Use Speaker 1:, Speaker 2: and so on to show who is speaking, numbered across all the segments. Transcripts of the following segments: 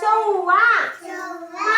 Speaker 1: 中午啊。
Speaker 2: 啊。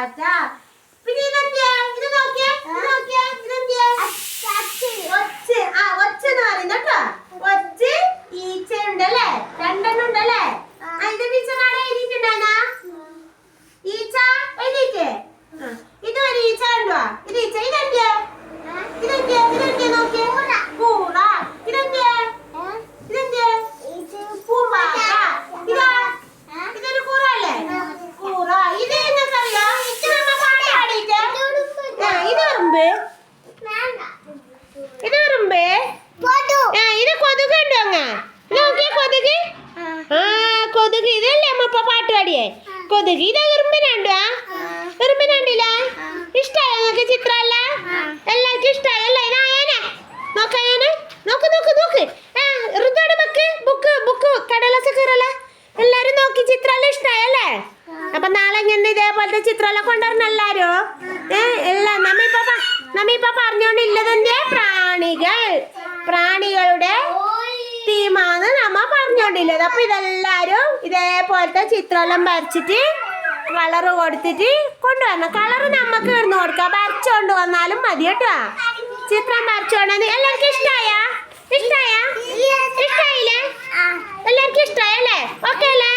Speaker 1: താത്ത പിന്നെ ഇതെന്തിയാ ഇത് നോക്കിയാ ഇത് നോക്കിയാ ഇതെന്തിയാ ഒച്ച. ആ ഒച്ച എന്ന് പറയുന്ന ഉറുമ്പ് ഇത് ഉറുമ്പ് ആ ഇത് കൊതുക് ഉണ്ടോ അങ്ങ്. നോക്കിയ കൊതുക്. ആ. കൊതുക്. ഇതല്ലേ അമ്മ പാട്ട് പാടിയേ? കൊതുക്. ഇത് ഉറുമ്പിനുണ്ടോ ഉറുമ്പിനുണ്ടില്ല ഇഷ്ടമായി നിങ്ങൾക്ക് ചിത്രം? പറഞ്ഞോണ്ടില്ലതിന്റെ പ്രാണികൾ. പ്രാണികളുടെ തീമാന്ന് നമ്മ പറഞ്ഞോണ്ടില്ലത് അപ്പൊ ഇതെല്ലാരും ഇതേപോലത്തെ ചിത്രമെല്ലാം വരച്ചിട്ട് കളർ കൊടുത്തിട്ട് കൊണ്ടുവരണം. കളർ നമുക്ക് ഇടുന്നു കൊടുക്കാം. വരച്ചോണ്ട് വന്നാലും മതി കേട്ടോ. ചിത്രം വരച്ചോണ്ടെന്ന് എല്ലാവർക്കും ഇഷ്ടായ? ഇഷ്ടായ?
Speaker 2: ഇഷ്ടായില്ലേ?
Speaker 1: എല്ലാവർക്കും ഇഷ്ടായല്ലേ? ഓക്കെ അല്ലേ?